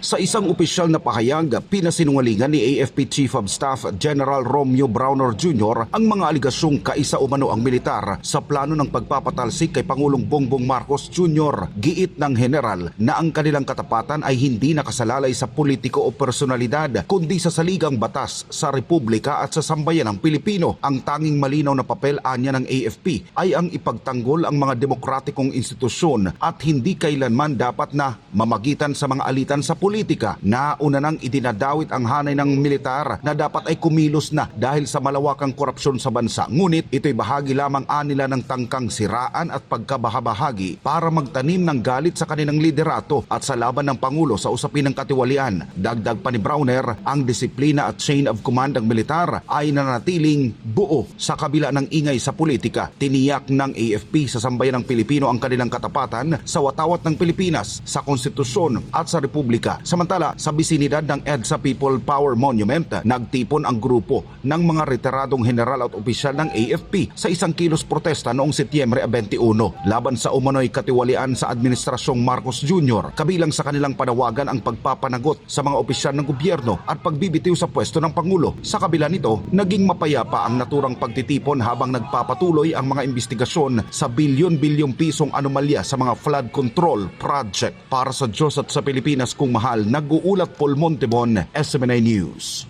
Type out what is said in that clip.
Sa isang opisyal na pahayag, pinasinungalingan ni AFP Chief of Staff General Romeo Browner Jr. ang mga aligasyong kaisa umano ang militar sa plano ng pagpapatalsik kay Pangulong Bongbong Marcos Jr. Giit ng general na ang kanilang katapatan ay hindi nakasalalay sa politiko o personalidad kundi sa saligang batas sa Republika at sa sambayan ng Pilipino. Ang tanging malinaw na papel anya ng AFP ay ang ipagtanggol ang mga demokratikong institusyon at hindi kailanman dapat na mamagitan sa mga alitan sa politika na una nang idinadawit ang hanay ng militar na dapat ay kumilos na dahil sa malawakang korupsyon sa bansa. Ngunit ito'y bahagi lamang anila ng tangkang siraan at pagkabahabahagi para magtanim ng galit sa kanilang liderato at sa laban ng Pangulo sa usapin ng katiwalian. Dagdag pa ni Browner, ang disiplina at chain of command ng militar ay nanatiling buo sa kabila ng ingay sa politika. Tiniyak ng AFP sa sambayan ng Pilipino ang kanilang katapatan sa watawat ng Pilipinas, sa konstitusyon at sa republika. Samantala, sa bisinidad ng EDSA People Power Monument, nagtipon ang grupo ng mga retiradong general at opisyal ng AFP sa isang kilos protesta noong Setyembre 21 laban sa umano'y katiwalian sa Administrasyong Marcos Jr. Kabilang sa kanilang panawagan ang pagpapanagot sa mga opisyal ng gobyerno at pagbibitiw sa pwesto ng Pangulo. Sa kabila nito, naging mapayapa ang naturang pagtitipon habang nagpapatuloy ang mga investigasyon sa bilyon-bilyong pisong anomalya sa mga flood control project. Para sa Diyos at sa Pilipinas kung mahal, nag-uulat Paul Montebon, SMNA News.